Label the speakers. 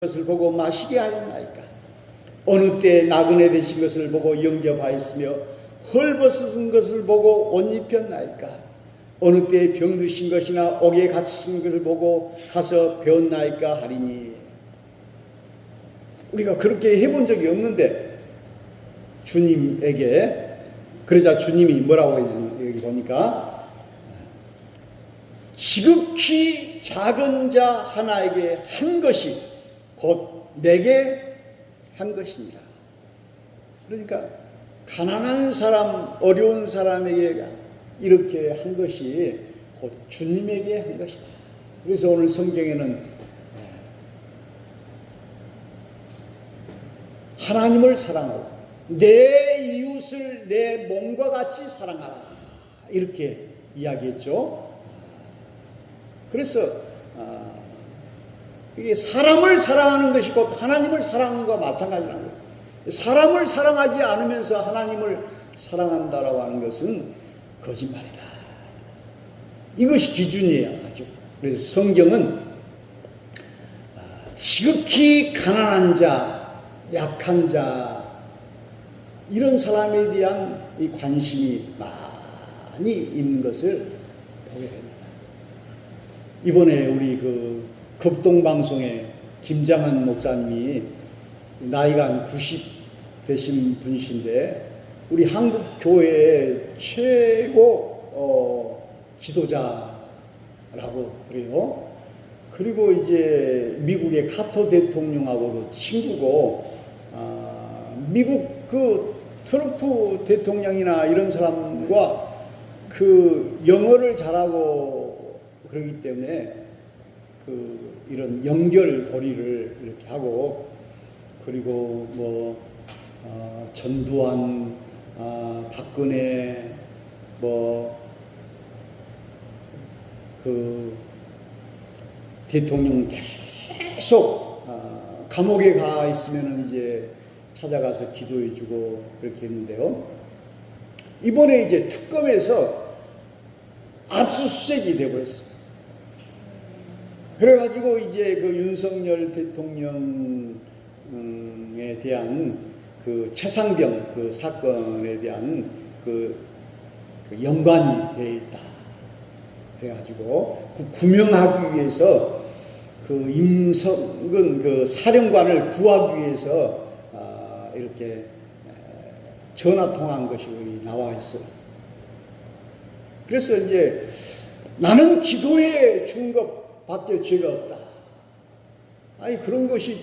Speaker 1: 것을 보고 마시게 하였나이까? 어느 때 나그네 되신 것을 보고 영접하였으며 헐벗은 것을 보고 옷 입혔나이까? 어느 때 병드신 것이나 옥에 갇히신 것을 보고 가서 배웠나이까 하리니? 우리가 그렇게 해본 적이 없는데 주님에게 그러자 주님이 뭐라고 했는지 여기 보니까 지극히 작은 자 하나에게 한 것이 곧 내게 한 것이니라. 그러니까 가난한 사람, 어려운 사람에게 이렇게 한 것이 곧 주님에게 한 것이다. 그래서 오늘 성경에는 하나님을 사랑하고 내 이웃을 내 몸과 같이 사랑하라. 이렇게 이야기했죠. 그래서 아, 이게 사람을 사랑하는 것이 곧 하나님을 사랑하는 것과 마찬가지라는 거예요. 사람을 사랑하지 않으면서 하나님을 사랑한다라고 하는 것은 거짓말이다. 이것이 기준이에요, 아주. 그래서 성경은 아, 지극히 가난한 자, 약한 자, 이런 사람에 대한 이 관심이 많이 있는 것을 보게 됩니다. 이번에 우리 그 극동방송에 김장한 목사님이 나이가 한 90 되신 분이신데 우리 한국 교회의 최고 어, 지도자라고 그래요. 그리고 이제 미국의 카터 대통령하고도 친구고 아, 미국 그 트럼프 대통령이나 이런 사람과 그 영어를 잘하고 그러기 때문에 그 이런 연결고리를 이렇게 하고 그리고 뭐 어, 전두환, 아, 박근혜 뭐그 대통령 계속 아, 감옥에 가 있으면 이제 찾아가서 기도해주고 그렇게 했는데요. 이번에 이제 특검에서 압수수색이 돼버렸어요. 그래가지고 이제 그 윤석열 대통령에 대한 그 최상병 그 사건에 대한 그, 그 연관이 돼 있다. 그래가지고 그 구명하기 위해서 그 임성근 그 사령관을 구하기 위해서 아, 이렇게 전화 통화한 것이 나와 있어. 그래서 이제 나는 준것 밖에 죄가 없다. 아니 그런 것이